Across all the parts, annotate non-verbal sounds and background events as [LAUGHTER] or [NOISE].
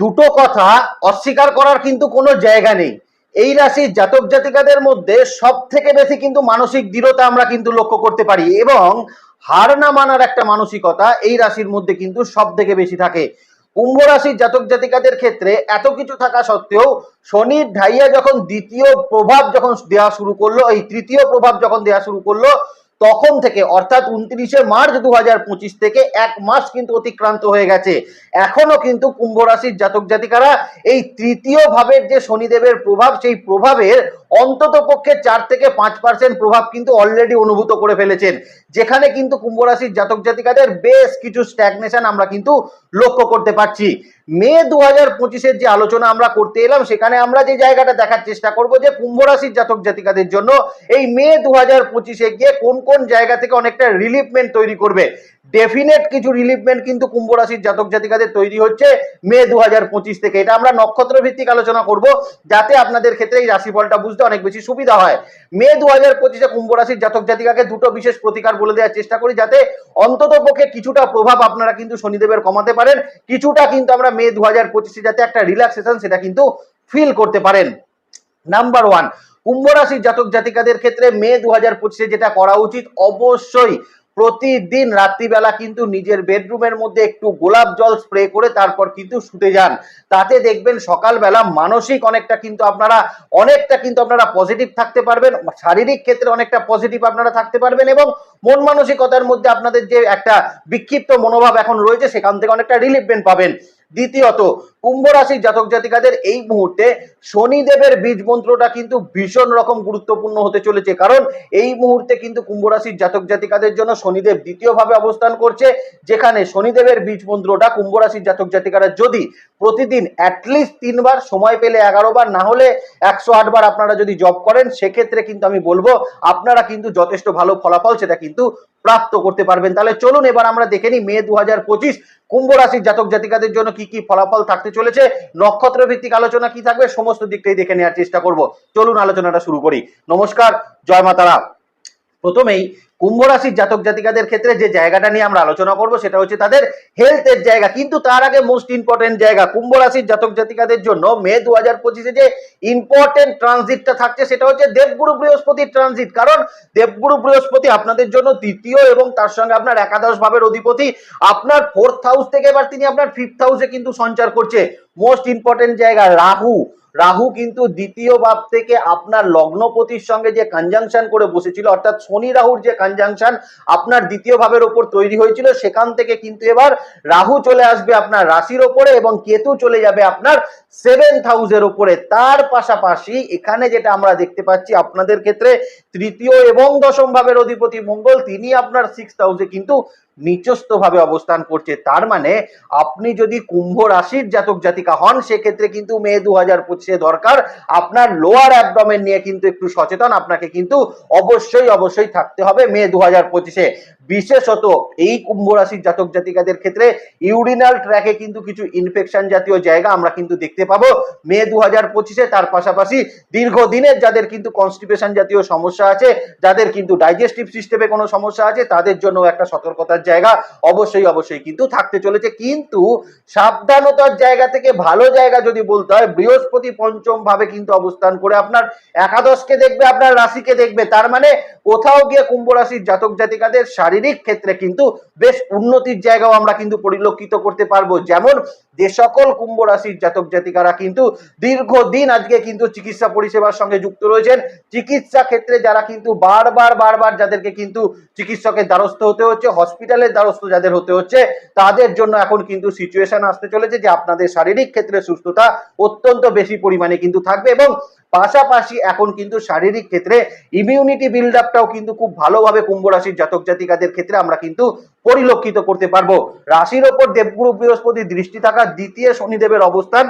দুটো কথা অস্বীকার করার কিন্তু কোনো জায়গা নেই। এই রাশির জাতক জাতিকাদের মধ্যে সব থেকে বেশি কিন্তু মানসিক দৃঢ়তা আমরা কিন্তু লক্ষ্য করতে পারি এবং হার না মানার একটা মানসিকতা এই রাশির মধ্যে কিন্তু সব থেকে বেশি থাকে। কুম্ভ রাশির জাতক জাতিকাদের ক্ষেত্রে এত কিছু থাকা সত্ত্বেও শনির ঢাইয়া যখন দ্বিতীয় প্রভাব যখন দেওয়া শুরু করল, এই তৃতীয় প্রভাব যখন দেওয়া শুরু করল তখন থেকে, অর্থাৎ উনত্রিশে মার্চ দু হাজার পঁচিশ থেকে এক মাস কিন্তু অতিক্রান্ত হয়ে গেছে। এখনও কিন্তু কুম্ভ রাশির জাতক জাতিকারা এই তৃতীয় ভাবের যে শনিদেবের প্রভাব, সেই প্রভাবের অন্তত পক্ষে চার থেকে পাঁচ পার্সেন্ট প্রভাব কিন্তু অলরেডি অনুভূত করে ফেলেছেন। যেখানে কিন্তু কুম্ভ রাশির জাতক জাতিকাদের বেশ কিছু স্ট্যাগনেশন আমরা কিন্তু লক্ষ্য করতে পারছি। মে দু হাজার যে আলোচনা আমরা করতে এলাম, সেখানে আমরা যে জায়গাটা দেখার চেষ্টা করব যে কুম্ভ রাশির জাতক জাতিকাদের জন্য এই মে দু হাজার পঁচিশে গিয়ে কোন কোন জায়গা থেকে অনেকটা রিলিফমেন্ট তৈরি করবে। ডেফিনেট কিছু রিলিফমেন্ট কিন্তু কুম্ভ রাশির জাতক জাতিকাদের তৈরি হচ্ছে মে দু হাজার পঁচিশ থেকে। এটা আমরা নক্ষত্র ভিত্তিক আলোচনা করব যাতে আপনাদের ক্ষেত্রে এই রাশিফলটা বুঝতে অনেক বেশি সুবিধা হয়। মে দু হাজার পঁচিশে কুম্ভ রাশির জাতক জাতিকাকে দুটো বিশেষ প্রতিকার বলে দেওয়ার চেষ্টা করি যাতে অন্তত পক্ষে কিছুটা প্রভাব আপনারা কিন্তু শনিদেবের কমাতে পারেন, কিছুটা কিন্তু আমরা মে দু হাজার পঁচিশে যাতে একটা রিল্যাক্সেশন সেটা কিন্তু ফিল করতে পারেন। নাম্বার ওয়ান কুম্ভ রাশির জাতক জাতিকাদের ক্ষেত্রে মে দু হাজার পঁচিশে যেটা করা উচিত অবশ্যই প্রতিদিন রাত্রিবেলা কিন্তু নিজের বেডরুমের মধ্যে একটু গোলাপ জল স্প্রে করে তারপর কিন্তু শুতে যান। তাতে দেখবেন সকালবেলা মানসিক অনেকটা কিন্তু আপনারা, অনেকটা কিন্তু আপনারা পজিটিভ থাকতে পারবেন, শারীরিক ক্ষেত্রে অনেকটা পজিটিভ আপনারা থাকতে পারবেন এবং মন মানসিকতার মধ্যে আপনাদের যে একটা বিক্ষিপ্ত মনোভাব এখন রয়েছে, সেখান থেকে অনেকটা রিলিফমেন্ট পাবেন। দ্বিতীয়ত কুম্ভ রাশির জাতক জাতিকাদের এই মুহূর্তে শনিদেবের বীজ মন্ত্রটা কিন্তু ভীষণ রকম গুরুত্বপূর্ণ হতে চলেছে। কারণ এই মুহূর্তে কিন্তু কুম্ভ রাশির জাতক জাতিকাদের জন্য শনিদেব দ্বিতীয়ভাবে অবস্থান করছে, যেখানে শনিদেবের বীজ মন্ত্রটা কুম্ভ রাশির জাতক জাতিকারা যদি প্রতিদিন অ্যাটলিস্ট তিনবার সময় পেলে এগারো বার না হলে একশো আট বার আপনারা যদি জব করেন, সেক্ষেত্রে কিন্তু আমি বলব আপনারা কিন্তু যথেষ্ট ভালো ফলাফল সেটা কিন্তু প্রাপ্ত করতে পারবেন। তাহলে চলুন এবার আমরা দেখে নিই মে দু হাজার পঁচিশ কুম্ভ রাশির জাতক জাতিকাদের জন্য কি কি ফলাফল থাকতে চলেছে। নক্ষত্র ভিত্তিক আলোচনা কি থাকবে সমস্ত দিকটাই দেখে নেওয়ার চেষ্টা করব। চলুন আলোচনাটা শুরু করি। নমস্কার, জয় মাতারা প্রথমেই কুম্ভ রাশির জাতক জাতিকাদের ক্ষেত্রে যে জায়গাটা নিয়ে আমরা আলোচনা করব সেটা হচ্ছে তাদের হেলথের জায়গা। কিন্তু তার আগে মোস্ট ইম্পর্টেন্ট জায়গা, কুম্ভ রাশির জাতক জাতিকাদের জন্য মে দু হাজার পঁচিশে যে ইম্পর্টেন্ট ট্রানজিটটা থাকছে সেটা হচ্ছে দেবগুরু বৃহস্পতির ট্রানজিট কারণ দেবগুরু বৃহস্পতি আপনাদের জন্য তৃতীয় এবং তার সঙ্গে আপনার একাদশ ভাবের অধিপতি। আপনার ফোর্থ হাউস থেকে এবার তিনি আপনার ফিফথ হাউসে কিন্তু সঞ্চার করছে। মোস্ট ইম্পর্টেন্ট জায়গা রাহু। রাহু কিন্তু দ্বিতীয় ভাব থেকে আপনার লগ্নপতির সঙ্গে যে কনজাংশন করে বসেছিল, অর্থাৎ শনি রাহুর যে কনজাংশন আপনার দ্বিতীয় ভাবের ওপর তৈরি হয়েছিল, সেখান থেকে কিন্তু এবার রাহু চলে আসবে আপনার রাশির ওপরে এবং কেতু চলে যাবে আপনার সেভেন্থ হাউসের ওপরে। তার পাশাপাশি এখানে যেটা আমরা দেখতে পাচ্ছি, আপনাদের ক্ষেত্রে তৃতীয় এবং দশম ভাবের অধিপতি মঙ্গল, তিনি আপনার সিক্স হাউসে কিন্তু নিচস্থ ভাবে অবস্থান করছে। তার মানে আপনি যদি কুম্ভ রাশির জাতক জাতিকা হন, সেক্ষেত্রে কিন্তু মে দু হাজার পঁচিশে দরকার। আপনার লোয়ার অ্যাবডমেন নিয়ে কিন্তু একটু সচেতন। আপনাকে কিন্তু অবশ্যই অবশ্যই থাকতে হবে মে দু হাজার পঁচিশে। বিশেষত এই কুম্ভ রাশির জাতক জাতিকাদের ক্ষেত্রে ইউরিনাল ট্র্যাকে কিন্তু কিছু ইনফেকশন জাতীয় জায়গা আমরা কিন্তু দেখতে পাবো। মে দু হাজার পঁচিশে তার পাশাপাশি দীর্ঘদিনের যাদের কিন্তু কনস্টিপেশন জাতীয় সমস্যা আছে, যাদের কিন্তু ডাইজেস্টিভ সিস্টেমে কোনো সমস্যা আছে, তাদের জন্য একটা সতর্কতার জায়গা অবশ্যই অবশ্যই কিন্তু থাকতে চলেছে। কিন্তু সাবধানতার জায়গা থেকে ভালো জায়গা যদি বলতে হয়, বৃহস্পতি পঞ্চম ভাবে কিন্তু অবস্থান করে আপনার একাদশকে দেখবে, আপনার রাশিকে দেখবে। তার মানে কোথাও গিয়ে কুম্ভ রাশির জাতক জাতিকাদের শারীরিক ক্ষেত্রে কিন্তু বেশ উন্নতির জায়গাও আমরা কিন্তু পরিলক্ষিত করতে পারব। যেমন যে সকল কুম্ভ রাশির জাতক জাতিকারা কিন্তু দীর্ঘদিন আজকে কিন্তু চিকিৎসা পরিষেবার সঙ্গে যুক্ত রয়েছেন। চিকিৎসা ক্ষেত্রে যারা কিন্তু বারবার বারবার যাদেরকে কিন্তু চিকিৎসকের দ্বারস্থ হতে হচ্ছে, হসপিটালের দ্বারস্থ যাদের হতে হচ্ছে, তাদের জন্য এখন কিন্তু সিচুয়েশন আসতে চলেছে যে আপনাদের শারীরিক ক্ষেত্রে সুস্থতা অত্যন্ত বেশি পরিমাণে কিন্তু থাকবে এবং পাশাপাশি এখন কিন্তু শারীরিক ক্ষেত্রে ইমিউনিটি বিল্ড আপটাও কিন্তু খুব ভালোভাবে কুম্ভ রাশির জাতক জাতিকাদের ক্ষেত্রে আমরা কিন্তু পরিলক্ষিত করতে পারব। রাশির ওপর দেবগুরু বৃহস্পতি দৃষ্টি থাকা দ্বিতীয় শনিদেবের অবস্থান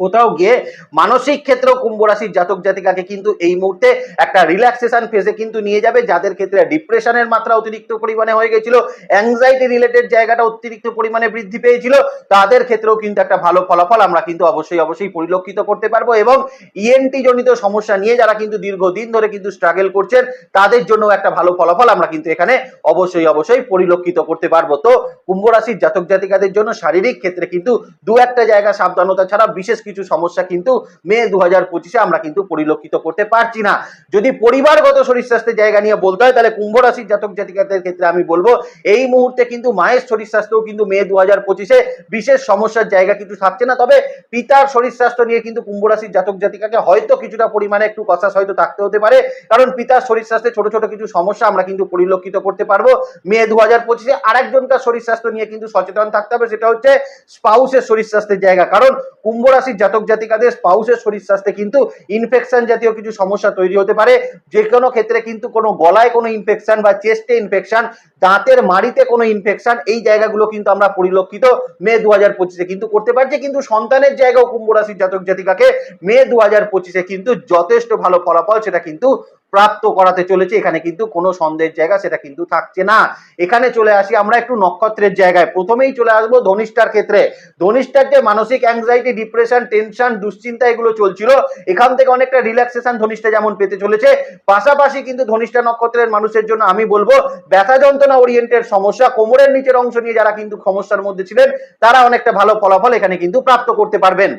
কোথাও গিয়ে মানসিক ক্ষেত্রেও কুম্ভ রাশির জাতক জাতিকাকে কিন্তু এই মুহূর্তে একটা রিল্যাক্সেশন ফেজে কিন্তু নিয়ে যাবে, যাদের ক্ষেত্রে ডিপ্রেশনের মাত্রা অতিরিক্ত পরিমাণে হয়ে গেছিল অ্যাংজাইটি রিলেটেড জায়গাটা অতিরিক্ত পরিমাণে বৃদ্ধি পেয়েছিল, তাদের ক্ষেত্রেও কিন্তু একটা ভালো ফলাফল আমরা কিন্তু অবশ্যই অবশ্যই পরিলক্ষিত করতে পারব এবং ইএনটি জনিত সমস্যা নিয়ে যারা কিন্তু দীর্ঘদিন ধরে কিন্তু স্ট্রাগল করছেন, তাদের জন্য একটা ভালো ফলাফল আমরা কিন্তু এখানে অবশ্যই অবশ্যই পরিলক্ষিত করতে পারব। তো কুম্ভ রাশির জাতক জাতিকাদের জন্য শারীরিক ক্ষেত্রে কিন্তু দু একটা জায়গা সাবধানতা ছাড়া বিশেষ কিছু সমস্যা কিন্তু মে দু হাজার পঁচিশে আমরা কিন্তু পরিলক্ষিত করতে পারছি না। যদি পরিবারগত শরীর স্বাস্থ্যের জায়গা নিয়ে বলতে হয়, তাহলে কুম্ভ রাশির জাতক জাতিকাদের ক্ষেত্রে আমি বলব, এই মুহূর্তে কিন্তু মায়ের শরীর স্বাস্থ্যও কিন্তু মে দু হাজার পঁচিশে বিশেষ সমস্যার জায়গা কিন্তু থাকছে না। তবে পিতার শরীর স্বাস্থ্য নিয়ে কিন্তু কুম্ভ রাশির জাতক জাতিকাকে হয়তো কিছুটা পরিমাণে একটু কষাস হয়তো থাকতে হতে পারে, কারণ পিতার শরীর স্বাস্থ্যে ছোট ছোট কিছু সমস্যা আমরা কিন্তু পরিলক্ষিত করতে পারব মে দু হাজার পঁচিশে। আরেকজনকার শরীর স্বাস্থ্য নিয়ে কিন্তু সচেতন থাকতে হবে, সেটা হচ্ছে স্পাউসের শরীর স্বাস্থ্যের জায়গা। কারণ কুম্ভ রাশির জাতক জাতিকাদের স্পাউসের শরীর স্বাস্থ্যে কিন্তু ইনফেকশন জাতীয় কিছু সমস্যা তৈরি হতে পারে। যে কোনো ক্ষেত্রে কিন্তু কোনো গলায় কোনো ইনফেকশন বা চেস্টে ইনফেকশন দাঁতের মাড়িতে কোনো ইনফেকশন এই জায়গাগুলো কিন্তু আমরা পরিলক্ষিত মে দু হাজার পঁচিশে কিন্তু করতে পারছি। কিন্তু সন্তানের জায়গাও কুম্ভ রাশির জাতক জাতিকাকে মে দু হাজার পঁচিশে কিন্তু যথেষ্ট ভালো ফলাফল সেটা কিন্তু প্রাপ্ত করাতে চলেছে, এখানে কিন্তু কোনো সন্দেহের জায়গা সেটা কিন্তু থাকছে না। এখানে চলে আসি আমরা একটু নক্ষত্রের জায়গায়। প্রথমেই চলে আসব ধনিষ্ঠার ক্ষেত্রে। ধনিষ্ঠার যে মানসিক অ্যাংজাইটি ডিপ্রেশন টেনশন দুশ্চিন্তা এগুলো চলছিল, এখান থেকে অনেকটা রিল্যাক্সেশন ধনিষ্ঠা যেমন পেতে চলেছে। পাশাপাশি কিন্তু ধনিষ্ঠা নক্ষত্রের মানুষের জন্য আমি বলব, ব্যথা যন্ত্রণা ওরিয়েন্টেড সমস্যা, কোমরের নিচের অংশ নিয়ে যারা কিন্তু সমস্যার মধ্যে ছিলেন, তারা অনেকটা ভালো ফলাফল এখানে কিন্তু প্রাপ্ত করতে পারবেন।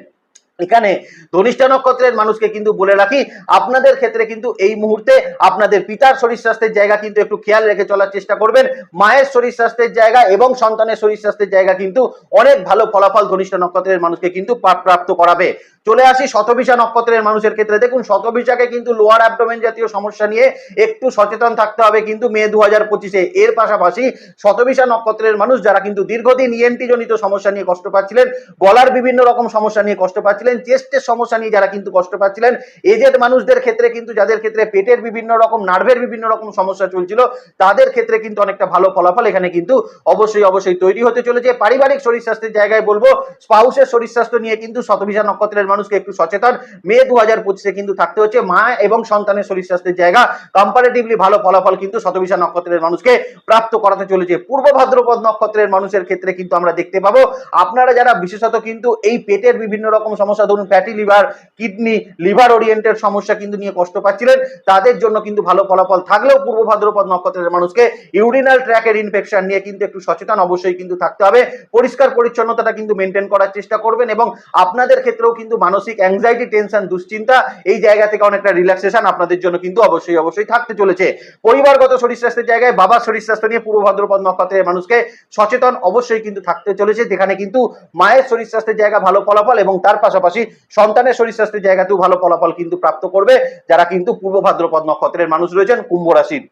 এখানে ধনিষ্ঠা নক্ষত্রের মানুষকে কিন্তু বলে রাখি, আপনাদের ক্ষেত্রে কিন্তু এই মুহূর্তে আপনাদের পিতার শরীর স্বাস্থ্যের জায়গা কিন্তু একটু খেয়াল রেখে চলার চেষ্টা করবেন। মায়ের শরীর স্বাস্থ্যের জায়গা এবং সন্তানের শরীর স্বাস্থ্যের জায়গা কিন্তু অনেক ভালো ফলাফল ধনিষ্ঠা নক্ষত্রের মানুষকে কিন্তু প্রাপ্ত করাবে। চলে আসি শতবিশা নক্ষত্রের মানুষের ক্ষেত্রে। দেখুন শতবিশাকে কিন্তু লোয়ার অ্যাবডোমেন জাতীয় সমস্যা নিয়ে একটু সচেতন থাকতে হবে কিন্তু মে দু হাজার পঁচিশে। এর পাশাপাশি শতবিশা নক্ষত্রের মানুষ যারা কিন্তু দীর্ঘদিন ইএনটি জনিত সমস্যা নিয়ে কষ্ট পাচ্ছিলেন, গলার বিভিন্ন রকম সমস্যা নিয়ে কষ্ট পাচ্ছিলেন চেস্টের সমস্যা নিয়ে যারা কিন্তু কষ্ট পাচ্ছিলেন এজেড মানুষদের ক্ষেত্রে কিন্তু, যাদের ক্ষেত্রে পেটের বিভিন্ন রকম নার্ভের বিভিন্ন রকম সমস্যা চলছিল, তাদের ক্ষেত্রে কিন্তু অনেকটা ভালো ফলাফল এখানে কিন্তু অবশ্যই অবশ্যই তৈরি হতে চলেছে। পারিবারিক শরীর স্বাস্থ্যের জায়গায় বলব, স্পাউসের শরীর স্বাস্থ্য নিয়ে কিন্তু শতবিশা নক্ষত্রের মানুষকে একটু সচেতন। মে দু হাজার পঁচিশে কিন্তু থাকতে হচ্ছে, মা এবং সন্তানের শরীর স্বাস্থ্যের জায়গা কম্পারেটিভলি ভালো ফলাফল কিন্তু শতবিশা নক্ষত্রের মানুষকে প্রাপ্ত করাতে চলেছে। পূর্ব ভাদ্রপদ নক্ষত্রের মানুষের ক্ষেত্রে কিন্তু আমরা দেখতে পাবো, আপনারা যারা বিশেষত কিন্তু এই পেটের বিভিন্ন রকম সমস্যা ধরুন fatty liver kidney liver oriented সমস্যা কিন্তু নিয়ে কষ্ট পাচ্ছিলেন। তাদের জন্য কিন্তু ভালো ফলাফল থাকলেও পূর্ব ভাদ্রপদ নক্ষত্রের মানুষকে ইউরিনাল ট্র্যাকের ইনফেকশন নিয়ে কিন্তু একটু সচেতন অবশ্যই কিন্তু থাকতে হবে। পরিষ্কার পরিচ্ছন্নতাটা কিন্তু মেনটেন করার চেষ্টা করবেন এবং আপনাদের ক্ষেত্রেও কিন্তু মানসিক অ্যাংজাইটি টেনশন দুশ্চিন্তা এই জায়গা থেকে অনেকটা রিল্যাক্সেশন আপনাদের জন্য কিন্তু অবশ্যই অবশ্যই থাকতে চলেছে। পরিবারগত শরীর স্বাস্থ্যের জায়গায় বাবার শরীর স্বাস্থ্য নিয়ে পূর্ব ভাদ্রপদ নক্ষত্রের মানুষকে সচেতন অবশ্যই কিন্তু থাকতে চলেছে, যেখানে কিন্তু মায়ের শরীর স্বাস্থ্যের জায়গা ভালো ফলাফল এবং তার পাশাপাশি সন্তানের শরীর স্বাস্থ্যের জায়গাতেও ভালো ফলাফল কিন্তু প্রাপ্ত করবে, যারা কিন্তু পূর্ব ভাদ্রপদ নক্ষত্রের মানুষ রয়েছেন, কুম্ভ রাশির।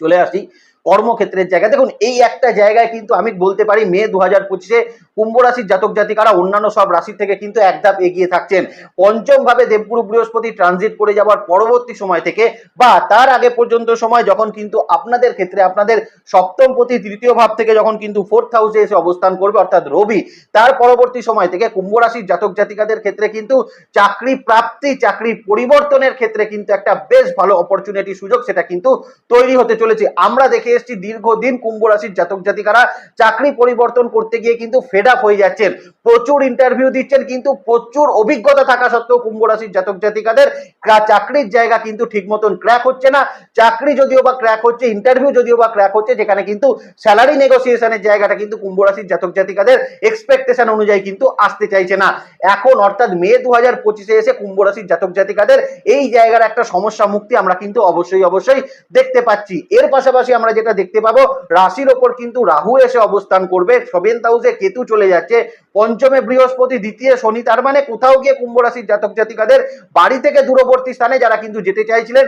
চলে আসি। কর্মক্ষেত্রের জায়গা। দেখুন, এই একটা জায়গায় কিন্তু আমি বলতে পারি মে দু হাজার পঁচিশে কুম্ভ রাশির জাতক জাতিকারা অন্যান্য সব রাশি থেকে কিন্তু এক ধাপ এগিয়ে থাকছেন। পঞ্চম ভাবে দেবগুরু বৃহস্পতি ট্রানজিট করে যাওয়ার পরবর্তী সময় থেকে বা তার আগে পর্যন্ত সময় যখন কিন্তু আপনাদের ক্ষেত্রে আপনাদের সপ্তম প্রতি তৃতীয় ভাব থেকে যখন কিন্তু ফোর্থ হাউসে এসে অবস্থান করবে, অর্থাৎ রবি, তার পরবর্তী সময় থেকে কুম্ভ রাশির জাতক জাতিকাদের ক্ষেত্রে কিন্তু চাকরি প্রাপ্তি, চাকরি পরিবর্তনের ক্ষেত্রে কিন্তু একটা বেশ ভালো অপরচুনিটি সুযোগ সেটা কিন্তু তৈরি হতে চলেছে। আমরা দেখে এসেছি দীর্ঘদিন কুম্ভ রাশির জাতক জাতিকারা চাকরি পরিবর্তন করতে গিয়ে কিন্তু ফেড আপ হয়ে যাচ্ছেন। প্রচুর ইন্টারভিউ দিচ্ছেন, কিন্তু প্রচুর অভিজ্ঞতা থাকা সত্ত্বেও কুম্ভ রাশির জাতক জাতিকাদের ক্রা- চাকরির জায়গা কিন্তু ঠিক মতন ক্র্যাক হচ্ছে না। চাকরি যদিও বা ক্র্যাক হচ্ছে ইন্টারভিউ যদিও বা ক্র্যাক হচ্ছে, যেখানে কিন্তু স্যালারি নেগোসিয়েশনের জায়গাটা কিন্তু কুম্ভ রাশির জাতক জাতিকাদের এক্সপেকটেশন অনুযায়ী কিন্তু আসতে চাইছে না। এখন অর্থাৎ মে দু হাজার পঁচিশে এসে কুম্ভ রাশির জাতক জাতিকাদের এই জায়গার একটা সমস্যা মুক্তি আমরা কিন্তু অবশ্যই অবশ্যই দেখতে পাচ্ছি। এর পাশাপাশি আমরা যেটা দেখতে পাবো। রাশির ওপর কিন্তু রাহু এসে অবস্থান করবে। সেভেন্থ হাউসে কেতু চলে যাচ্ছে। পঞ্চমে বৃহস্পতি, দ্বিতীয় শনি, তার মানে কোথাও গিয়ে কুম্ভ রাশির জাতক জাতিকাদের বাড়ি থেকে দূরবর্তী স্থানে যারা কিন্তু যেতে চাইছিলেন,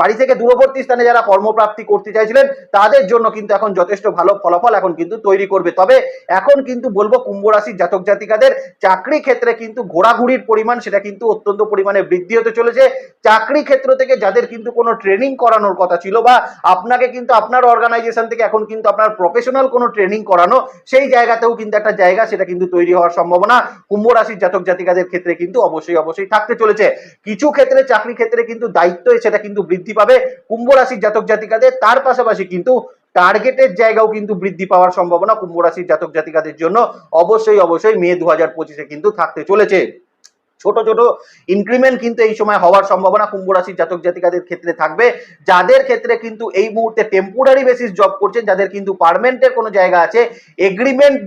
বাড়ি থেকে দূরবর্তী স্থানে যারা কর্মপ্রাপ্তি করতে চাইছিলেন, তাদের জন্য কিন্তু এখন যথেষ্ট ভালো ফলাফল এখন কিন্তু তৈরি করবে। তবে এখন কিন্তু বলব কুম্ভ রাশির জাতক জাতিকাদের চাকরি ক্ষেত্রে কিন্তু ঘোরাঘুরির পরিমাণ সেটা কিন্তু অত্যন্ত পরিমাণে বৃদ্ধি হতে চলেছে। চাকরি ক্ষেত্র থেকে যাদের কিন্তু কোনো ট্রেনিং করানোর কথা ছিল বা আপনাকে কিন্তু আপনার অর্গানাইজেশন থেকে এখন কিন্তু আপনার প্রফেশনাল কোনো ট্রেনিং করানো, সেই জায়গাতেও কিন্তু একটা জায়গা সেটা কিন্তু তৈরি হওয়ার সম্ভাবনা। কুম্ভ রাশির জাতক জাতিকাদের ক্ষেত্রে কিন্তু অবশ্যই অবশ্যই থাকতে চলেছে। কিছু ক্ষেত্রে চাকরি ক্ষেত্রে কিন্তু দায়িত্ব সেটা কিন্তু বৃদ্ধি পাবে। কুম্ভ রাশির জাতক জাতিকাদের তার পাশাপাশি কিন্তু টার্গেটের জায়গাও কিন্তু বৃদ্ধি পাওয়ার সম্ভাবনা কুম্ভ রাশির জাতক জাতিকাদের জন্য। অবশ্যই অবশ্যই মে দু হাজার পঁচিশে কিন্তু থাকতে চলেছে। ছোট ছোট ইনক্রিমেন্ট কিন্তু এই সময় হওয়ার সম্ভাবনা কুম্ভ রাশির জাতক জাতিকাদের ক্ষেত্রে থাকবে। যাদের ক্ষেত্রে কিন্তু এই মুহূর্তে টেম্পোরারি বেসিস জব করছেন, যাদের কিন্তু পার্মানেন্টের কোনো জায়গা আছে এগ্রিমেন্ট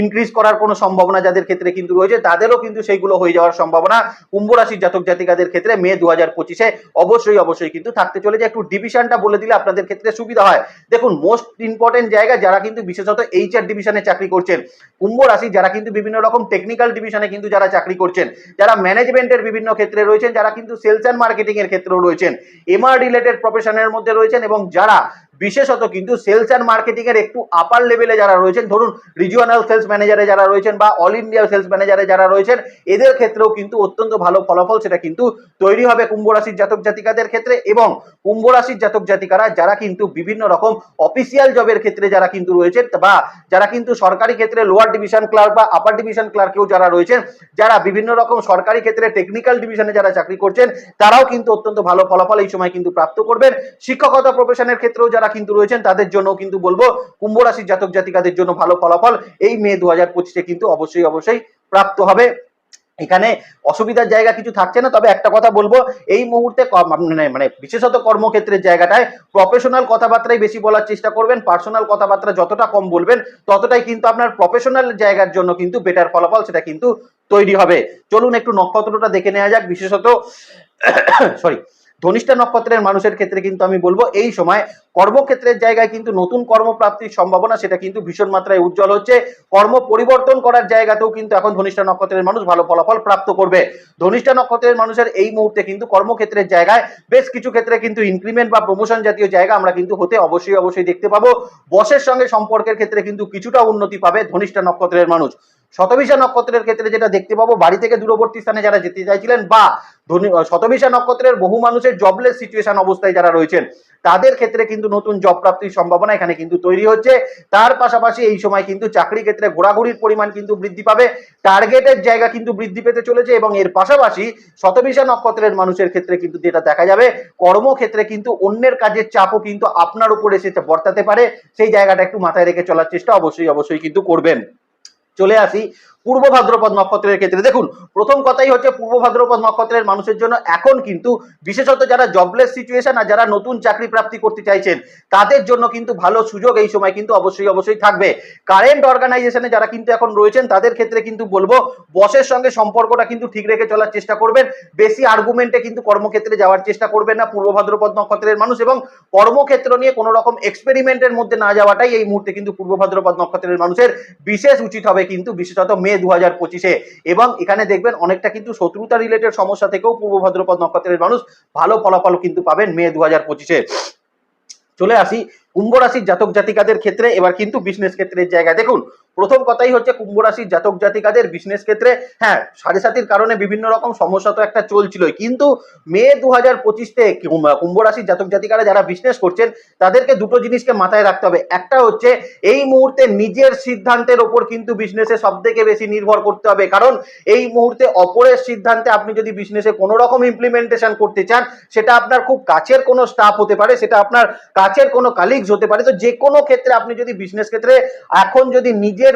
ইনক্রিজ করার কোনো সম্ভাবনা যাদের ক্ষেত্রে কিন্তু রয়েছে, তাদেরও কিন্তু সেইগুলো হয়ে যাওয়ার সম্ভাবনা কুম্ভ রাশির জাতক জাতিকাদের ক্ষেত্রে মে দু হাজার পঁচিশে অবশ্যই অবশ্যই কিন্তু থাকতে চলে চলেছে। একটু ডিভিশনটা বলে দিলে আপনাদের ক্ষেত্রে সুবিধা হয়। দেখুন মোস্ট ইম্পর্টেন্ট জায়গা যারা কিন্তু বিশেষত এইচ আর ডিভিশনে চাকরি করছেন, কুম্ভ রাশি যারা কিন্তু বিভিন্ন রকম টেকনিক্যাল ডিভিশনে কিন্তু যারা চাকরি করছেন যারা ম্যানেজমেন্টের বিভিন্ন ক্ষেত্রে রয়েছেন, যারা কিন্তু সেলস অ্যান্ড মার্কেটিং এর ক্ষেত্রেও রয়েছেন এমআর রিলেটেড প্রফেশনের মধ্যে রয়েছেন এবং যারা বিশেষত কিন্তু সেলস অ্যান্ড মার্কেটিং এর একটু আপার লেভেলে যারা রয়েছেন, ধরুন রিজিওনাল সেলস ম্যানেজারে যারা রয়েছেন বা অল ইন্ডিয়া সেলস ম্যানেজারে যারা রয়েছেন, এদের ক্ষেত্রেও কিন্তু অত্যন্ত ভালো ফলাফল সেটা কিন্তু তৈরি হবে কুম্ভ রাশির জাতক জাতিকাদের ক্ষেত্রে এবং কুম্ভ রাশির জাতক জাতিকারা যারা কিন্তু বিভিন্ন রকম অফিসিয়াল জবের ক্ষেত্রে যারা কিন্তু রয়েছেন বা যারা কিন্তু সরকারি ক্ষেত্রে লোয়ার ডিভিশন ক্লার্ক বা আপার ডিভিশন ক্লার্কেও যারা রয়েছেন, যারা বিভিন্ন রকম সরকারি ক্ষেত্রে টেকনিক্যাল ডিভিশনে যারা চাকরি করছেন, তারাও কিন্তু অত্যন্ত ভালো ফলাফল এই সময় কিন্তু প্রাপ্ত করবেন। শিক্ষকতা প্রফেশনের ক্ষেত্রেও যারা কিন্তু রয়েছেন, তাদের জন্য কিন্তু বলব কুম্ভ রাশির জাতক জাতিকাদের জন্য ভালো ফলাফল। এই মে দু হাজার কিন্তু অবশ্যই অবশ্যই প্রাপ্ত হবে। এখানে অসুবিধার জায়গা কিছু থাকছে না, তবে একটা কথা বলব, এই মুহূর্তে মানে মানে বিশেষত কর্মক্ষেত্রের জায়গাটায় প্রফেশনাল কথাবার্তাই বেশি বলার চেষ্টা করবেন পার্সোনাল কথাবার্তা যতটা কম বলবেন, ততটাই কিন্তু আপনার প্রফেশনাল জায়গার জন্য কিন্তু বেটার ফলাফল সেটা কিন্তু তৈরি হবে। চলুন একটু নক্ষত্রটা দেখে নেওয়া যাক, বিশেষত [COUGHS] সরি ধনিষ্ঠা নক্ষত্রের মানুষের ক্ষেত্রে কিন্তু আমি বলব, এই সময় কর্মক্ষেত্রের জায়গায় কিন্তু নতুন কর্মপ্রাপ্তির সম্ভাবনা, সেটা কিন্তু ভীষণ মাত্রায় উজ্জ্বল হচ্ছে। কর্ম পরিবর্তন করার জায়গাতেও কিন্তু এখন ধনিষ্ঠা নক্ষত্রের মানুষ ভালো ফলাফল প্রাপ্ত করবে। ধনিষ্ঠা নক্ষত্রের মানুষের এই মুহূর্তে কিন্তু কর্মক্ষেত্রের জায়গায় বেশ কিছু ক্ষেত্রে কিন্তু ইনক্রিমেন্ট বা প্রমোশন জাতীয় জায়গা আমরা কিন্তু হতে অবশ্যই অবশ্যই দেখতে পাবো। বসের সঙ্গে সম্পর্কের ক্ষেত্রে কিন্তু কিছুটা উন্নতি পাবে ধনিষ্ঠা নক্ষত্রের মানুষ। শতবিশা নক্ষত্রের ক্ষেত্রে যেটা দেখতে পাবো, বাড়ি থেকে দূরবর্তী স্থানে যারা যেতে চাইছিলেন বা শতবিশা নক্ষত্রের বহু মানুষের জবলেস সিচুয়েশন অবস্থায় যারা রয়েছেন, তাদের ক্ষেত্রে কিন্তু নতুন জব প্রাপ্তির সম্ভাবনা এখানে কিন্তু তৈরি হচ্ছে। তার পাশাপাশি এই সময় কিন্তু চাকরি ক্ষেত্রে ঘোরাঘুরির পরিমাণ কিন্তু বৃদ্ধি পাবে টার্গেটের জায়গা কিন্তু বৃদ্ধি পেতে চলেছে এবং এর পাশাপাশি শতবিশা নক্ষত্রের মানুষের ক্ষেত্রে কিন্তু যেটা দেখা যাবে, কর্মক্ষেত্রে কিন্তু অন্যের কাজের চাপও কিন্তু আপনার উপর এসে বর্তাতে পারে। সেই জায়গাটা একটু মাথায় রেখে চলার চেষ্টা অবশ্যই অবশ্যই কিন্তু করবেন। চলে আসি। পূর্ব ভাদ্রপদ নক্ষত্রের ক্ষেত্রে। দেখুন, প্রথম কথাই হচ্ছে পূর্ব ভাদ্রপদ নক্ষত্রের মানুষের জন্য এখন কিন্তু বিশেষত যারা জবলেস সিচুয়েশন আর যারা নতুন চাকরি প্রাপ্তি করতে চাইছেন, তাদের জন্য কিন্তু ভালো সুযোগ এই সময় কিন্তু অবশ্যই অবশ্যই থাকবে। কারেন্ট অর্গানাইজেশনে যারা কিন্তু এখন রয়েছেন, তাদের ক্ষেত্রে কিন্তু বলব বসের সঙ্গে সম্পর্কটা কিন্তু ঠিক রেখে চলার চেষ্টা করবেন। বেশি আর্গুমেন্টে কিন্তু কর্মক্ষেত্রে যাওয়ার চেষ্টা করবেন না পূর্ব ভাদ্রপদ নক্ষত্রের মানুষ এবং কর্মক্ষেত্র নিয়ে কোনো রকম এক্সপেরিমেন্টের মধ্যে না যাওয়াটাই এই মুহূর্তে কিন্তু পূর্ব ভাদ্রপদ নক্ষত্রের মানুষের বিশেষ উচিত হবে কিন্তু বিশেষত মে দু হাজার পঁচিশে। এবং এখানে দেখবেন অনেকটা কিন্তু শত্রুতা রিলেটেড সমস্যা থেকেও পূর্ব ভাদ্রপদ নক্ষত্রের মানুষ ভালো ফলাফল কিন্তু পাবেন মে দু হাজার পঁচিশে। চলে আসি কুম্ভ রাশির জাতক জাতিকাদের ক্ষেত্রে, এবার কিন্তু বিজনেস ক্ষেত্রের জায়গা দেখুন, প্রথম কথাই হচ্ছে কুম্ভ রাশির জাতক জাতিকাদের বিজনেস ক্ষেত্রে হ্যাঁ সাড়ে সাতির কারণে বিভিন্ন রকম সমস্যা তো একটা চলছিলই। কিন্তু মে দু হাজার পঁচিশতে কুম্ভ রাশির জাতক জাতিকারা যারা বিজনেস করছেন, তাদেরকে দুটো জিনিসকে মাথায় রাখতে হবে। একটা হচ্ছে, এই মুহূর্তে নিজের সিদ্ধান্তের ওপর কিন্তু বিজনেসে সব থেকে বেশি নির্ভর করতে হবে। কারণ, এই মুহূর্তে অপরের সিদ্ধান্তে আপনি যদি বিজনেসে কোনো রকম ইমপ্লিমেন্টেশন করতে চান, সেটা আপনার খুব কাছের কোনো স্টাফ হতে পারে, সেটা আপনার কাছের কোনো কালিগস হতে পারে, তো যে কোনো ক্ষেত্রে আপনি যদি বিজনেস ক্ষেত্রে এখন যদি নিজের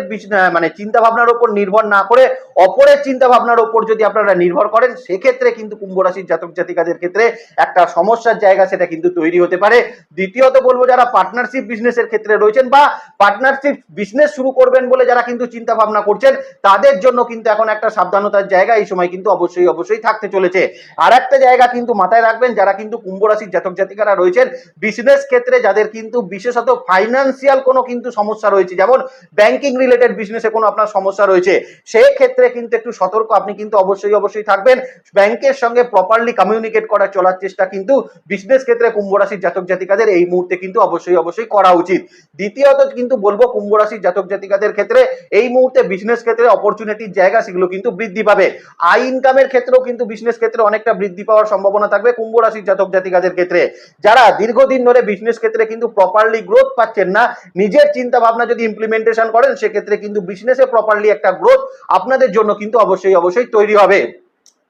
মানে চিন্তা ভাবনার উপর নির্ভর না করে, অপরের চিন্তা ভাবনার উপর যদি আপনারা নির্ভর করেন, সেক্ষেত্রে কিন্তু কুম্ভ রাশির জাতক জাতিকাদের ক্ষেত্রে একটা সমস্যার জায়গা সেটা কিন্তু তৈরি হতে পারে। দ্বিতীয়ত বলব, যারা পার্টনারশিপ বিজনেসের ক্ষেত্রে রয়েছেন বা পার্টনারশিপ বিজনেস শুরু করবেন বলে যারা কিন্তু চিন্তা ভাবনা করছেন, তাদের জন্য কিন্তু এখন একটা সাবধানতার জায়গা এই সময় কিন্তু অবশ্যই অবশ্যই থাকতে চলেছে। আর একটা জায়গা কিন্তু মাথায় রাখবেন, যারা কিন্তু কুম্ভ রাশির জাতক জাতিকারা রয়েছেন বিজনেস ক্ষেত্রে যাদের কিন্তু বিশেষত ফাইন্যান্সিয়াল কোনো কিন্তু সমস্যা রয়েছে। যেমন ব্যাংকিং রিলেটেড বিজনেসে কোনো আপনার সমস্যা রয়েছে। সেই ক্ষেত্রে কিন্তু একটু সতর্ক, আপনি কিন্তু অবশ্যই অবশ্যই থাকবেন। ব্যাংকের সঙ্গে প্রপারলি কমিউনিকেট করার চলার চেষ্টা কিন্তু বিজনেস ক্ষেত্রে কুম্ভ রাশির জাতক জাতিকাদের এই মুহূর্তে কিন্তু অবশ্যই অবশ্যই করা উচিত। দ্বিতীয়ত কিন্তু বলব, কুম্ভ রাশির জাতক জাতিকাদের ক্ষেত্রে এই মুহূর্তে বিজনেস ক্ষেত্রে অপরচুনিটির জায়গা সেগুলো কিন্তু বৃদ্ধি পাবে। আই ইনকামের ক্ষেত্রেও কিন্তু বিজনেস ক্ষেত্রে অনেকটা বৃদ্ধি পাওয়ার সম্ভাবনা থাকবে কুম্ভ রাশির জাতক জাতিকাদের ক্ষেত্রে। যারা দীর্ঘদিন ধরে বিজনেস ক্ষেত্রে কিন্তু প্রপারলি গ্রোথ পাচ্ছেন না, নিজের চিন্তা ভাবনা যদি ইমপ্লিমেন্টেশন করেন, সেক্ষেত্রে কিন্তু বিজনেসে প্রপারলি একটা গ্রোথ আপনাদের জন্য কিন্তু অবশ্যই অবশ্যই তৈরি হবে।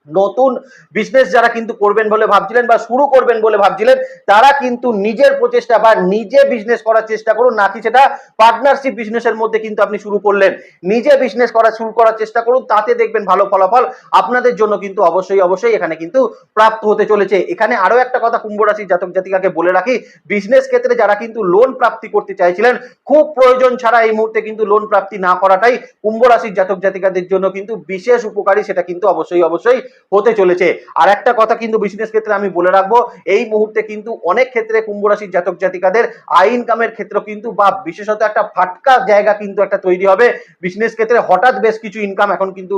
নতুন বিজনেস যারা কিন্তু করবেন বলে ভাবছিলেন বা শুরু করবেন বলে ভাবছিলেন, তারা কিন্তু নিজের প্রচেষ্টা বা নিজে বিজনেস করার চেষ্টা করুন, নাকি সেটা পার্টনারশিপ বিজনেসের মধ্যে কিন্তু আপনি শুরু করলেন। নিজে বিজনেস করা শুরু করার চেষ্টা করুন, তাতে দেখবেন ভালো ফলাফল আপনাদের জন্য কিন্তু অবশ্যই অবশ্যই এখানে কিন্তু প্রাপ্ত হতে চলেছে। এখানে আরও একটা কথা কুম্ভ রাশির জাতক জাতিকাকে বলে রাখি বিজনেস ক্ষেত্রে যারা কিন্তু লোন প্রাপ্তি করতে চাইছিলেন, খুব প্রয়োজন ছাড়া এই মুহূর্তে কিন্তু লোন প্রাপ্তি না করাটাই কুম্ভ রাশির জাতক জাতিকাদের জন্য কিন্তু বিশেষ উপকারী, সেটা কিন্তু অবশ্যই অবশ্যই হতে চলেছে। আর একটা কথা কিন্তু বিজনেস ক্ষেত্রে আমি বলে রাখব, এই মুহূর্তে কিন্তু অনেক ক্ষেত্রে কুম্ভ রাশির জাতক জাতিকাদের আই ইনকামের ক্ষেত্র কিন্তু বা বিশেষত একটা ফাটকা জায়গা কিন্তু একটা তৈরি হবে। বিজনেস ক্ষেত্রে হঠাৎ বেশ কিছু ইনকাম এখন কিন্তু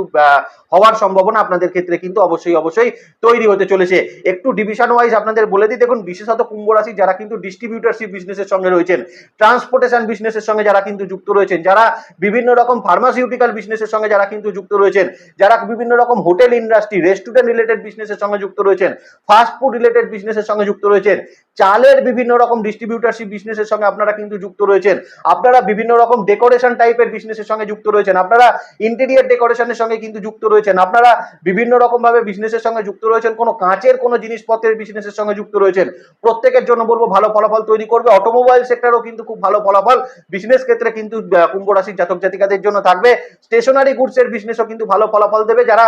হওয়ার সম্ভাবনা আপনাদের ক্ষেত্রে কিন্তু অবশ্যই অবশ্যই তৈরি হতে চলেছে। একটু ডিভিশন ওয়াইজ আপনাদের বলে দিই, দেখুন বিশেষত কুম্ভ রাশি যারা কিন্তু ডিস্ট্রিবিউটারশিপ বিজনেসের সঙ্গে রয়েছেন ট্রান্সপোর্টেশন বিজনেসের সঙ্গে যারা কিন্তু যুক্ত রয়েছেন, যারা বিভিন্ন রকম ফার্মাসিউটিক্যাল বিজনেসের সঙ্গে যারা কিন্তু যুক্ত রয়েছেন, যারা বিভিন্ন রকম হোটেল ইন্ডাস্ট্রি রেস্টুরেন্ট রিলেটেড বিজনেসের সঙ্গে যুক্ত রয়েছেন ফাস্ট ফুড রিলেটেড বিজনেসের সঙ্গে যুক্ত রয়েছেন, চালের বিভিন্ন রকম ডিস্ট্রিবিউটারশিপ বিজনেসের সঙ্গে আপনারা কিন্তু যুক্ত রয়েছেন, আপনারা বিভিন্ন রকম ডেকোরেশন টাইপের বিজনেসের সঙ্গে যুক্ত রয়েছেন, আপনারা ইন্টেরিয়ার ডেকোরেশনের সঙ্গে কিন্তু যুক্ত রয়েছেন, আপনারা বিভিন্ন রকম ভাবে বিজনেসের সঙ্গে যুক্ত রয়েছেন, কোনো কাঁচের, কোনো জিনিসপত্রের বিজনেসের সঙ্গে যুক্ত রয়েছেন, প্রত্যেকের জন্য বলব ভালো ফলাফল তৈরি করবে অটোমোবাইল সেক্টরও কিন্তু খুব ভালো ফলাফল বিজনেস ক্ষেত্রে কিন্তু কুম্ভ রাশির জাতক জাতিকাদের জন্য থাকবে স্টেশনারি গুডসের বিজনেসও কিন্তু ভালো ফলাফল দেবে, যারা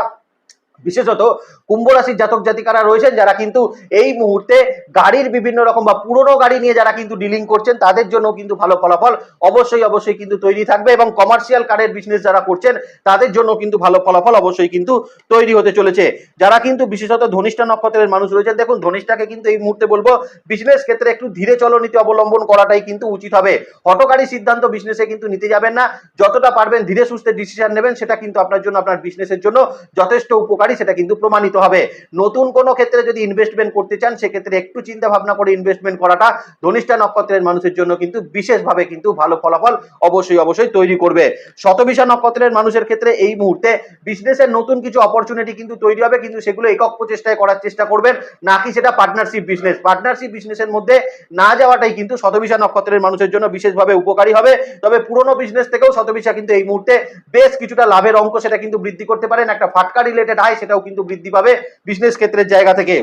বিশেষত কুম্ভ রাশির জাতক জাতিকারা রয়েছেন, যারা কিন্তু এই মুহূর্তে গাড়ির বিভিন্ন রকম বা পুরনো গাড়ি নিয়ে যারা কিন্তু ডিলিং করছেন, তাদের জন্য কিন্তু ভালো ফলাফল অবশ্যই অবশ্যই কিন্তু তৈরি থাকবে এবং কমার্শিয়াল কারের বিজনেস যারা করছেন, তাদের জন্য কিন্তু ভালো ফলাফল অবশ্যই কিন্তু তৈরি হতে চলেছে। যারা কিন্তু বিশেষত ধনিষ্ঠা নক্ষত্রের মানুষ রয়েছেন, দেখুন ধনিষ্ঠাকে কিন্তু এই মুহূর্তে বলব বিজনেস ক্ষেত্রে একটু ধীরে চলনীতি অবলম্বন করাটাই কিন্তু উচিত হবে। হটকারী সিদ্ধান্ত বিজনেসে কিন্তু নিতে যাবেন না, যতটা পারবেন ধীরে সুস্থে ডিসিশন নেবেন, সেটা কিন্তু আপনার জন্য, আপনার বিজনেসের জন্য যথেষ্ট উপকারী। সেটা কিন্তু প্রমাণিত হবে। নতুন কোনো ক্ষেত্রে যদি ইনভেস্টমেন্ট করতে চান, সেক্ষেত্রে একটু চিন্তা ভাবনা করে ইনভেস্টমেন্ট করাটা ধনিষ্ঠা নক্ষত্রের মানুষের জন্য কিন্তু বিশেষভাবে কিন্তু ভালো ফলাফল অবশ্যই অবশ্যই তৈরি করবে। শতবিশা নক্ষত্রের মানুষের ক্ষেত্রে এই মুহূর্তে বিজনেসের নতুন কিছু অপরচুনিটি কিন্তু তৈরি হবে, কিন্তু সেগুলো একক প্রচেষ্টায় করার চেষ্টা করবেন, নাকি সেটা পার্টনারশিপ বিজনেস পার্টনারশিপ বিজনেসের মধ্যে না যাওয়াটাই কিন্তু শতবিশা নক্ষত্রের মানুষের জন্য বিশেষভাবে উপকারী হবে। তবে পুরনো বিজনেস থেকেও শতবিশা কিন্তু এই মুহূর্তে বেশ কিছুটা লাভের অঙ্ক সেটা কিন্তু বৃদ্ধি করতে পারেন একটা ফাটকা রিলেটেড আয় সেটাও কিন্তু বৃদ্ধি পাবে বিজনেস ক্ষেত্রের জায়গা থেকে।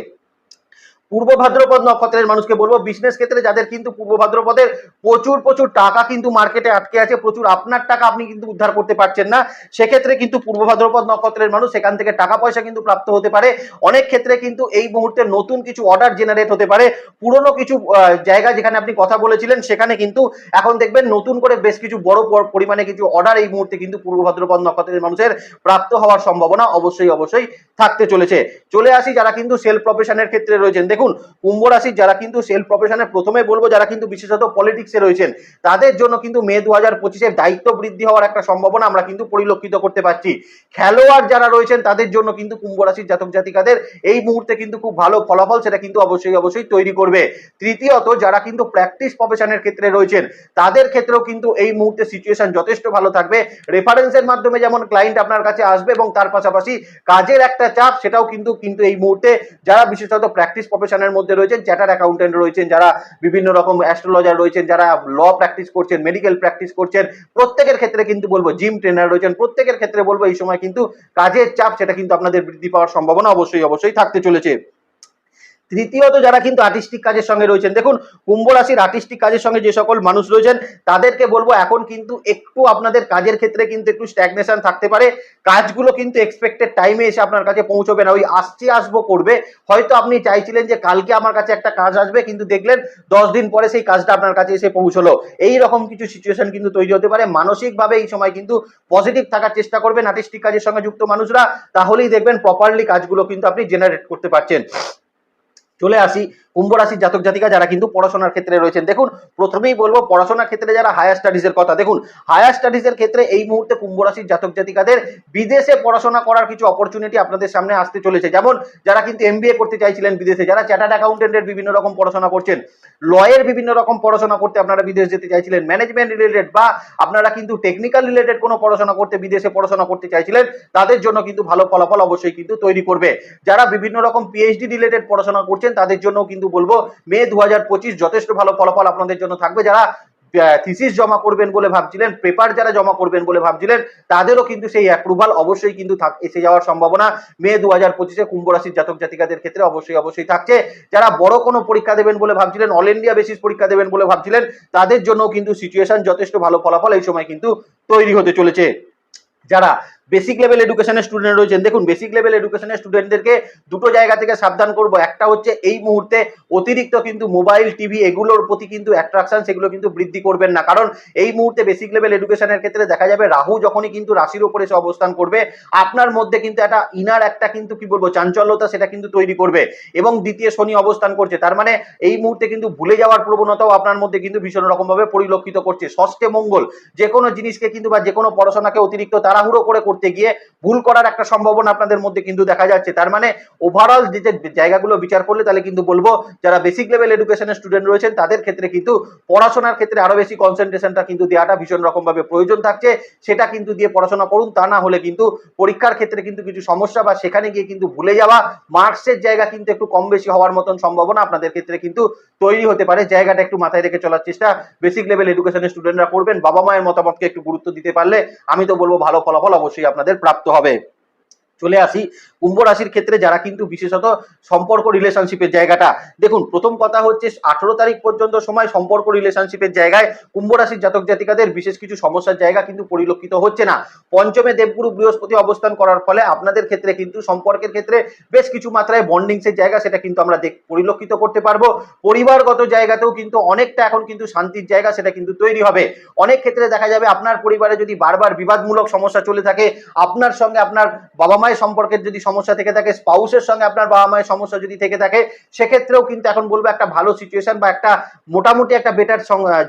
পূর্ব ভাদ্রপদ নক্ষত্রের মানুষকে বলব বিজনেস ক্ষেত্রে যাদের কিন্তু পূর্ব ভাদ্রপদের প্রচুর প্রচুর টাকা কিন্তু মার্কেটে আটকে আছে, প্রচুর আপনার টাকা আপনি কিন্তু উদ্ধার করতে পারছেন না, সেক্ষেত্রে কিন্তু পূর্ব ভাদ্রপদ নক্ষত্রের মানুষ সেখান থেকে টাকা পয়সা কিন্তু প্রাপ্ত হতে পারে। অনেক ক্ষেত্রে কিন্তু এই মুহূর্তে নতুন কিছু অর্ডার জেনারেট হতে পারে, পুরনো কিছু জায়গা যেখানে আপনি কথা বলেছিলেন, সেখানে কিন্তু এখন দেখবেন নতুন করে বেশ কিছু বড় পরিমাণে কিছু অর্ডার এই মুহূর্তে কিন্তু পূর্ব ভাদ্রপদ নক্ষত্রের মানুষের প্রাপ্ত হওয়ার সম্ভাবনা অবশ্যই অবশ্যই থাকতে চলেছে। চলে আসি যারা কিন্তু সেলফ প্রফেশনের ক্ষেত্রে রয়েছেন। দেখুন, কুম্ভ রাশির যারা কিন্তু সেলফ প্রফেশনে প্রথমে বলব, যারা কিন্তু বিশেষত পলিটিক্সে রয়েছেন, তাদের জন্য কিন্তু মে দু হাজার পঁচিশে দায়িত্ব বৃদ্ধি হওয়ার একটা সম্ভাবনা আমরা কিন্তু পরিলক্ষিত করতে পারছি। খেলোয়াড় যারা রয়েছেন, তাদের জন্য কিন্তু কুম্ভ রাশির জাতক জাতিকাদের এই মুহূর্তে কিন্তু খুব ভালো ফলাফল সেটা কিন্তু অবশ্যই অবশ্যই তৈরি করবে। তৃতীয়ত, যারা কিন্তু প্র্যাকটিস প্রফেশনের ক্ষেত্রে রয়েছেন, তাদের ক্ষেত্রেও কিন্তু এই মুহূর্তে সিচুয়েশন যথেষ্ট ভালো থাকবে। রেফারেন্সের মাধ্যমে যেমন ক্লায়েন্ট আপনার কাছে আসবে এবং তার পাশাপাশি কাজের একটা চাপ, সেটাও কিন্তু কিন্তু এই মুহূর্তে যারা বিশেষত প্র্যাকটিস প্রফেশনের মধ্যে রয়েছেন চ্যাটার অ্যাকাউন্টেন্ট রয়েছেন, যারা বিভিন্ন রকম অ্যাস্ট্রোলজার রয়েছেন, যারা ল প্র্যাকটিস করছেন মেডিকেল প্র্যাকটিস করছেন, প্রত্যেকের ক্ষেত্রে কিন্তু বলব জিম ট্রেনার রয়েছেন, প্রত্যেকের ক্ষেত্রে বলব, এই সময় কিন্তু কাজের চাপ, সেটা কিন্তু আপনাদের বৃদ্ধি পাওয়ার সম্ভাবনা অবশ্যই অবশ্যই থাকতে চলেছে। তৃতীয়ত যারা কিন্তু আর্টিস্টিক কাজের সঙ্গে রয়েছেন, দেখুন, কুম্ভ রাশির আর্টিস্টিক কাজের সঙ্গে যে সকল মানুষ রয়েছেন, তাদেরকে বলব, এখন কিন্তু একটু আপনাদের কাজের ক্ষেত্রে কিন্তু একটু স্ট্যাগনেশন থাকতে পারে। কাজগুলো কিন্তু এক্সপেক্টেড টাইমে এসে আপনার কাছে পৌঁছবে না। ওই আসছি, আসব, করবে। হয়তো আপনি চাইছিলেন যে, কালকে আমার কাছে একটা কাজ আসবে, কিন্তু দেখলেন, দশ দিন পরে সেই কাজটা আপনার কাছে এসে পৌঁছলো। এই রকম কিছু সিচুয়েশন কিন্তু তৈরি হতে পারে। মানসিকভাবে এই সময় কিন্তু পজিটিভ থাকার চেষ্টা করবেন আর্টিস্টিক কাজের সঙ্গে যুক্ত মানুষরা। তাহলেই দেখবেন প্রপারলি কাজগুলো কিন্তু আপনি জেনারেট করতে পারছেন। চলে আসি। কুম্ভ রাশির জাতক জাতিকা যারা কিন্তু পড়াশোনার ক্ষেত্রে রয়েছেন, দেখুন, প্রথমেই বলব পড়াশোনার ক্ষেত্রে যারা হায়ার স্টাডিজের কথা, দেখুন হায়ার স্টাডিজের ক্ষেত্রে এই মুহূর্তে কুম্ভ রাশির জাতক জাতিকাদের বিদেশে পড়াশোনা করার কিছু অপরচুনিটি আপনাদের সামনে আসতে চলেছে। যেমন, যারা কিন্তু এমবিএ করতে চাইছিলেন বিদেশে, যারা চ্যাটার্ড অ্যাকাউন্টেন্টের বিভিন্ন রকম পড়াশোনা করছেন লয়ের বিভিন্ন রকম পড়াশোনা করতে আপনারা বিদেশ যেতে চাইছিলেন ম্যানেজমেন্ট রিলেটেড বা আপনারা কিন্তু টেকনিক্যাল রিলেটেড কোনো পড়াশোনা করতে বিদেশে পড়াশোনা করতে চাইছিলেন, তাদের জন্য কিন্তু ভালো ফলাফল অবশ্যই কিন্তু তৈরি করবে। যারা বিভিন্ন রকম পিএইচডি রিলেটেড পড়াশোনা করছেন, তাদের জন্য কিন্তু বলব, মে দু যথেষ্ট ভালো ফলাফল আপনাদের জন্য থাকবে। যারা থিসিস জমা করবেন বলে ভাবছিলেন পেপার যারা জমা করবেন বলে ভাবছিলেন, তাদেরও কিন্তু সেই অ্যাপ্রুভাল অবশ্যই কিন্তু এসে যাওয়ার সম্ভাবনা। মে দু হাজার পঁচিশে কুম্ভ রাশির জাতক জাতিকাদের ক্ষেত্রে অবশ্যই অবশ্যই থাকছে। যারা বড় কোনো পরীক্ষা দেবেন বলে ভাবছিলেন অল ইন্ডিয়া বেসিস পরীক্ষা দেবেন বলে ভাবছিলেন, তাদের জন্য কিন্তু সিচুয়েশন যথেষ্ট ভালো ফলাফল এই সময় কিন্তু তৈরি হতে চলেছে। যারা বেসিক লেভেল এডুকেশনের স্টুডেন্ট রয়েছেন। দেখুন বেসিক লেভেল এডুকেশনের স্টুডেন্টদেরকে দুটো জায়গা থেকে সাবধান করব। একটা হচ্ছে এই মুহূর্তে অতিরিক্ত কিন্তু মোবাইল টিভি এগুলোর প্রতি কিন্তু অ্যাট্রাকশন সেগুলো কিন্তু বৃদ্ধি করবেন না। কারণ এই মুহূর্তে বেসিক লেভেল এডুকেশনের ক্ষেত্রে দেখা যাবে রাহু যখনই কিন্তু রাশির উপরে এসে অবস্থান করবে, আপনার মধ্যে কিন্তু একটা ইনার একটা কিন্তু কি বলব, চাঞ্চল্যতা সেটা কিন্তু তৈরি করবে। এবং দ্বিতীয় শনি অবস্থান করছে, তার মানে এই মুহূর্তে কিন্তু ভুলে যাওয়ার প্রবণতাও আপনার মধ্যে কিন্তু ভীষণ রকমভাবে পরিলক্ষিত করছে। ষষ্ঠে মঙ্গল যে কোনো জিনিসকে কিন্তু বা যে কোনো পড়াশোনাকে অতিরিক্ত তাড়াহুড়ো করে করতে গিয়ে ভুল করার একটা সম্ভাবনা আপনাদের মধ্যে কিন্তু দেখা যাচ্ছে। তার মানে ওভারঅল যে জায়গাগুলো বিচার করলে তাহলে কিন্তু বলব, যারা বেসিক লেভেল এডুকেশনের স্টুডেন্ট রয়েছেন, তাদের ক্ষেত্রে কিন্তু পড়াশোনার ক্ষেত্রে আরও বেশি কনসেন্ট্রেশনটা কিন্তু দেওয়াটা ভীষণ রকম ভাবে প্রয়োজন থাকছে। সেটা কিন্তু দিয়ে পড়াশোনা করুন, তা না হলে কিন্তু পরীক্ষার ক্ষেত্রে কিন্তু কিছু সমস্যা বা সেখানে গিয়ে কিন্তু ভুলে যাওয়া মার্কসের জায়গা কিন্তু একটু কম বেশি হওয়ার মতন সম্ভাবনা আপনাদের ক্ষেত্রে কিন্তু তৈরি হতে পারে। জায়গাটা একটু মাথায় রেখে চলার চেষ্টা। বেসিক লেভেল এডুকেশনের স্টুডেন্টরা করবেন। বাবা মায়ের মতামতকে একটু গুরুত্ব দিতে পারলে আমি তো বলব ভালো ফলাফল অবশ্যই আপনাদের প্রাপ্ত হবে। চলে আসি। কুম্ভ রাশির ক্ষেত্রে যারা কিন্তু বিশেষত সম্পর্ক রিলেশনশিপের জায়গাটা, দেখুন, প্রথম কথা হচ্ছে আঠারো তারিখ পর্যন্ত সময় সম্পর্ক রিলেশনশিপের জায়গায় কুম্ভ রাশির জাতক জাতিকাদের বিশেষ কিছু সমস্যার জায়গা কিন্তু পরিলক্ষিত হচ্ছে না। পঞ্চমে দেবগুরু বৃহস্পতি অবস্থান করার ফলে আপনাদের ক্ষেত্রে কিন্তু সম্পর্কের ক্ষেত্রে বেশ কিছু মাত্রায় বন্ডিংসের জায়গা সেটা কিন্তু আমরা পরিলক্ষিত করতে পারব। পরিবারগত জায়গাতেও কিন্তু অনেকটা এখন কিন্তু শান্তির জায়গা সেটা কিন্তু তৈরি হবে। অনেক ক্ষেত্রে দেখা যাবে আপনার পরিবারে যদি বারবার বিবাদমূলক সমস্যা চলে থাকে, আপনার সঙ্গে আপনার বাবা মায়ের সম্পর্কের যদি সমস্যা থেকে থাকে, স্পাউসের সঙ্গে আপনার বাবা মায়ের সমস্যা যদি থেকে থাকে, সেক্ষেত্রেও কিন্তু এখন বলব একটা ভালো সিচুয়েশন বা একটা মোটামুটি একটা বেটার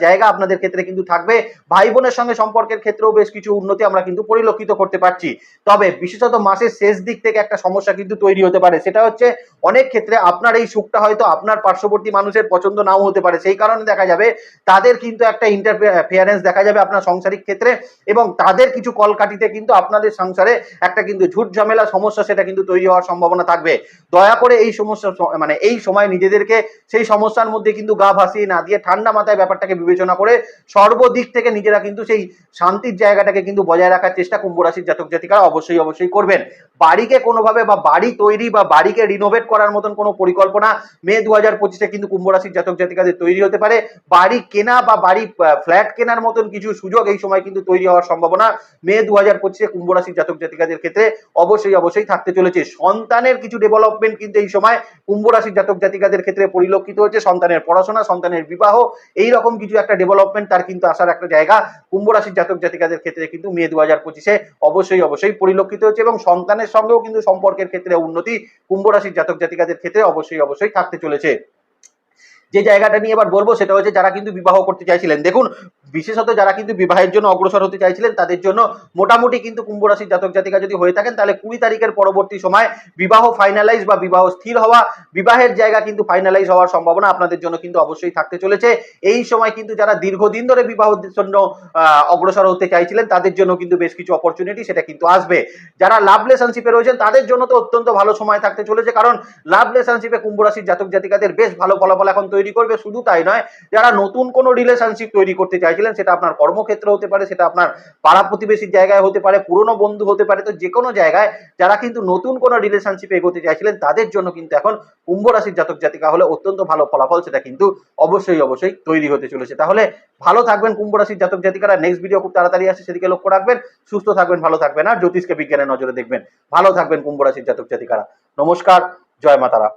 জায়গা আপনাদের ক্ষেত্রে কিন্তু থাকবে। ভাই বোনের সঙ্গে সম্পর্কের ক্ষেত্রেও বেশ কিছু উন্নতি আমরা কিন্তু পরিলক্ষিত করতে পারছি। তবে বিশেষত মাসের শেষ দিক থেকে একটা সমস্যা কিন্তু তৈরি হতে পারে। সেটা হচ্ছে অনেক ক্ষেত্রে আপনার এই সুখটা হয়তো আপনার পার্শ্ববর্তী মানুষের পছন্দ নাও হতে পারে। সেই কারণে দেখা যাবে তাদের কিন্তু একটা ইন্টারফিয়ারেন্স দেখা যাবে আপনার সাংসারিক ক্ষেত্রে এবং তাদের কিছু কলকাটিতে কিন্তু আপনাদের সংসারে একটা কিন্তু ঝুট ঝামেলা, সমস্যা সেটা কিন্তু তৈরি হওয়ার সম্ভাবনা থাকবে। দয়া করে এই সমস্যা মানে এই সময় নিজেদেরকে সেই সমস্যার মধ্যে কিন্তু গা ভাসিয়ে না দিয়ে ঠান্ডা মাথায় ব্যাপারটাকে বিবেচনা করে সর্বদিক থেকে নিজেরা কিন্তু সেই শান্তির জায়গাটাকে কিন্তু বজায় রাখার চেষ্টা কুম্ভ রাশির জাতক জাতিকারা অবশ্যই অবশ্যই করবেন। বাড়িকে কোনোভাবে বা বাড়ি তৈরি বা বাড়িকে রিনোভেট করার মতন কোনো পরিকল্পনা মে দু হাজার পঁচিশে কিন্তু কুম্ভ রাশির জাতক জাতিকাদের তৈরি হতে পারে। বাড়ি কেনা বা বাড়ি ফ্ল্যাট কেনার মতন কিছু সুযোগ এই সময় কিন্তু তৈরি হওয়ার সম্ভাবনা মে দু হাজার পঁচিশে কুম্ভ রাশির জাতক জাতিকাদের ক্ষেত্রে অবশ্যই অবশ্যই থাকতে চলেছে। সন্তানের কিছু ডেভেলপমেন্ট কিন্তু এই সময় কুম্ভ রাশির জাতক জাতিকাদের ক্ষেত্রে পরিলক্ষিত হচ্ছে সন্তানের পড়াশোনা, সন্তানের বিবাহ, এই রকম কিছু একটা ডেভেলপমেন্ট তার কিন্তু আসার একটা জায়গা কুম্ভ রাশির জাতক জাতিকাদের ক্ষেত্রে কিন্তু মে দু হাজার পঁচিশে অবশ্যই অবশ্যই পরিলক্ষিত হচ্ছে এবং সন্তানের সঙ্গেও কিন্তু সম্পর্কের ক্ষেত্রে উন্নতি কুম্ভ রাশির জাতক জাতিকাদের ক্ষেত্রে অবশ্যই অবশ্যই থাকতে চলেছে। যে জায়গাটা নিয়ে এবার বলব সেটা হচ্ছে যারা কিন্তু বিবাহ করতে চাইছিলেন। দেখুন, বিশেষত যারা কিন্তু বিবাহের জন্য অগ্রসর হতে চাইছিলেন, তাদের জন্য মোটামুটি কিন্তু কুম্ভ রাশির জাতক জাতিকা যদি হয়ে থাকেন, তাহলে কুড়ি তারিখের পরবর্তী সময় বিবাহ ফাইনালাইজ বা বিবাহ স্থির হওয়া, বিবাহের জায়গা কিন্তু ফাইনালাইজ হওয়ার সম্ভাবনা আপনাদের জন্য কিন্তু অবশ্যই থাকতে চলেছে। এই সময় কিন্তু যারা দীর্ঘদিন ধরে বিবাহের জন্য অগ্রসর হতে চাইছিলেন, তাদের জন্য কিন্তু বেশ কিছু অপরচুনিটি সেটা কিন্তু আসবে। যারা লাভ রিলেশনশিপে রয়েছেন, তাদের জন্য তো অত্যন্ত ভালো সময় থাকতে চলেছে, কারণ লাভ রিলেশনশিপে কুম্ভ রাশির জাতক জাতিকাদের বেশ ভালো ফলাফল এখন তৈরি করবে, শুধু তাই নয়, যারা নতুন কোনো রিলেশনশিপ তৈরি করতে চাইছিলেন, সেটা আপনার কর্মক্ষেত্র হতে পারে, সেটা আপনার পাড়া প্রতিবেশীর জায়গায় হতে পারে, পুরনো বন্ধু হতে পারে, তো যে কোনো জায়গায় যারা কিন্তু নতুন কোনো রিলেশনশিপে এগোতে চাইছিলেন, তাদের জন্য কিন্তু এখন কুম্ভ রাশির জাতক জাতিকা হলে অত্যন্ত ভালো ফলাফল সেটা কিন্তু অবশ্যই অবশ্যই তৈরি হতে চলেছে। তাহলে ভালো থাকবেন কুম্ভ রাশির জাতক জাতিকারা নেক্সট ভিডিও খুব তাড়াতাড়ি আসে সেদিকে লক্ষ্য রাখবেন, সুস্থ থাকবেন, ভালো থাকবেন, আর জ্যোতিষকে বিজ্ঞানের নজরে দেখবেন। ভালো থাকবেন কুম্ভ রাশির জাতক জাতিকারা। নমস্কার, জয় মাতারা।